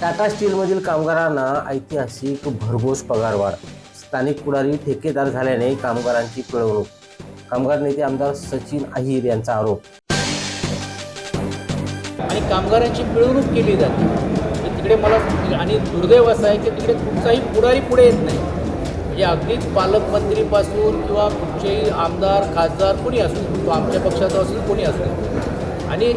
टाटा स्टीलमधील कामगारांना ऐतिहासिक भरघोस पगारवाढ. स्थानिक पुढारी ठेकेदार झाल्याने कामगारांची पिळवणूक. कामगार नेते आमदार सचिन अहिर यांचा आरोप. आणि कामगारांची पिळवणूक केली जाते. तिकडे मला आणि दुर्दैव असं आहे की तिकडे कुठचाही पुढारी पुढे येत नाही. म्हणजे अगदीच पालकमंत्रीपासून किंवा कुठचेही आमदार खासदार कोणी असू तो आमच्या पक्षाचा असेल कोणी असू आणि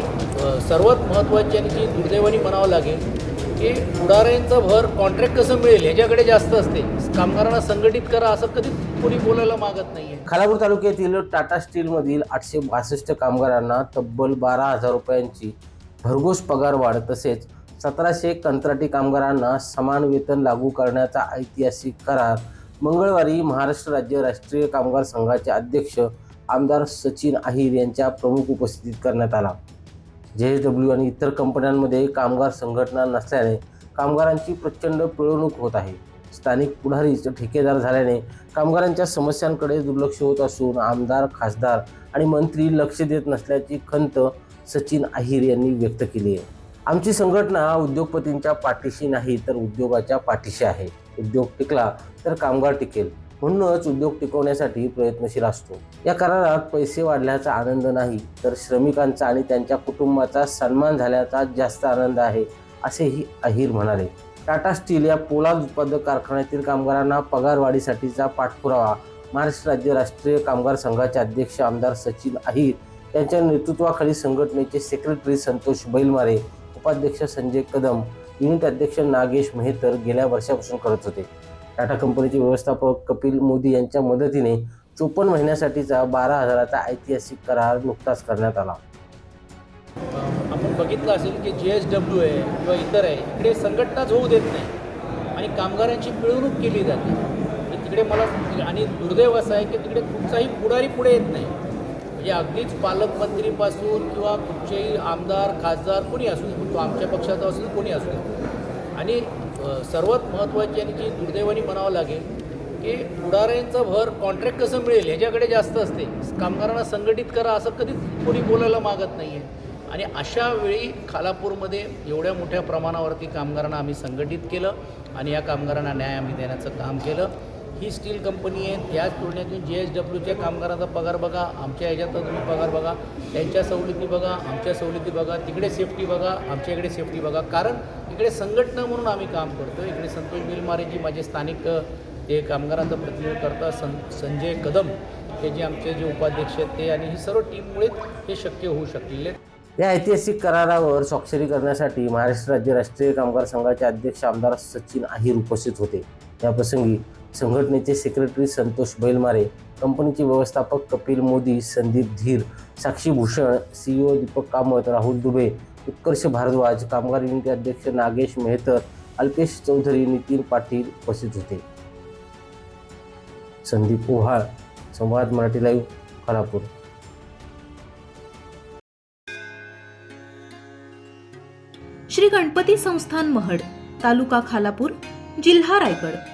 सर्वात महत्त्वाची आणि जी दुर्दैवानी म्हणावं लागेल की पुढाऱ्यांचा भर कॉन्ट्रॅक्ट कसं मिळेल ह्याच्याकडे जास्त असते. कामगारांना संघटित करा असं कधीच कोणी बोलायला मागत नाहीये. खालापूर तालुक्यातील टाटा स्टीलमधील आठशे बासष्ट कामगारांना तब्बल बारा हजार रुपयांची भरघोस पगारवाढ तसेच सतराशे कंत्राटी कामगारांना समान वेतन लागू करण्याचा ऐतिहासिक करार मंगळवारी महाराष्ट्र राज्य राष्ट्रीय कामगार संघाचे अध्यक्ष आमदार सचिन अहिर यांच्या प्रमुख उपस्थितीत करण्यात आला. जे एस डब्ल्यू आणि इतर कंपन्यांमध्ये कामगार संघटना नसल्याने कामगारांची प्रचंड पिळवणूक होत आहे. स्थानिक पुढारीच ठेकेदार झाल्याने कामगारांच्या समस्यांकडे दुर्लक्ष होत असून आमदार खासदार आणि मंत्री लक्ष देत नसल्याची खंत सचिन अहिर यांनी व्यक्त केली आहे. आमची संघटना उद्योगपतींच्या पाठीशी नाही तर उद्योगाच्या पाठीशी आहे. उद्योग टिकला तर कामगार टिकेल. म्हणूनच उद्योग टिकवण्यासाठी प्रयत्नशील असतो. या करारात पैसे वाढल्याचा आनंद नाही तर श्रमिकांचा आणि त्यांच्या कुटुंबाचा सन्मान झाल्याचा जास्त आनंद आहे असेही अहिर म्हणाले. टाटा स्टील या पोलाद उत्पादक कारखान्यातील कामगारांना पगारवाढीसाठीचा पाठपुरावा महाराष्ट्र राज्य राष्ट्रीय कामगार संघाचे अध्यक्ष आमदार सचिन अहिर यांच्या नेतृत्वाखाली संघटनेचे सेक्रेटरी संतोष बैलमारे उपाध्यक्ष संजय कदम युनिट अध्यक्ष नागेश मेहतर गेल्या वर्षापासून करत होते. टाटा कंपनीचे व्यवस्थापक कपिल मोदी यांच्या मदतीने चोपन्न महिन्यासाठीचा बारा हजाराचा ऐतिहासिक करार नुकताच करण्यात आला. आपण बघितलं असेल की जे एस डब्ल्यू आहे किंवा इतर आहे इकडे संघटनाच होऊ देत नाही आणि कामगारांची पिळवणूक केली जाते. तिकडे मला आणि दुर्दैव असं आहे की तिकडे कुठचाही पुढारी पुढे येत नाही. म्हणजे अगदीच पालकमंत्रीपासून किंवा कुठचेही आमदार खासदार कोणी असू तो आमच्या पक्षाचा असेल कोणी असू आणि सर्वात महत्त्वाची आणि जी दुर्दैवानी म्हणावं लागेल की पुढाऱ्यांचा भर कॉन्ट्रॅक्ट कसं मिळेल ह्याच्याकडे जास्त असते. कामगारांना संघटित करा असं कधीच कोणी बोलायला मागत नाही आहे आणि अशा वेळी खालापूरमध्ये एवढ्या मोठ्या प्रमाणावरती कामगारांना आम्ही संघटित केलं आणि या कामगारांना न्याय आम्ही देण्याचं काम केलं. ही स्टील कंपनी आहे. त्याच तुलनेतून जे एस डब्ल्यूच्या कामगारांचा पगार बघा. आमच्या ह्याच्यात तुम्ही पगार बघा. त्यांच्या सवलती बघा. आमच्या सवलती बघा. तिकडे सेफ्टी बघा. आमच्या इकडे सेफ्टी बघा. कारण इकडे संघटना म्हणून आम्ही काम करतो इकडे संतोष बिलमारे जी माझे स्थानिक ते कामगारांचं प्रतिनिधित्व करतात. सं संजय कदम हे जे आमचे जे उपाध्यक्ष आहेत ते आणि ही सर्व टीममुळेच हे शक्य होऊ शकलेले या ऐतिहासिक करारावर स्वाक्षरी करण्यासाठी महाराष्ट्र राज्य राष्ट्रीय कामगार संघाचे अध्यक्ष आमदार सचिन अहिर उपस्थित होते. याप्रसंगी संघटनेचे सेक्रेटरी संतोष बैलमारे कंपनीचे व्यवस्थापक कपिल मोदी संदीप धीर साक्षी भूषण सीईओ दीपक कामत राहुल दुबे उत्कर्ष भारद्वाज कामगार युनिटचे अध्यक्ष नागेश मेहतर अल्पेश चौधरी नितीन पाटील उपस्थित होते. संदीप ओहाळ संवाद मराठी लाईव्ह खालापूर श्री गणपती संस्थान महड तालुका खालापूर जिल्हा रायगड.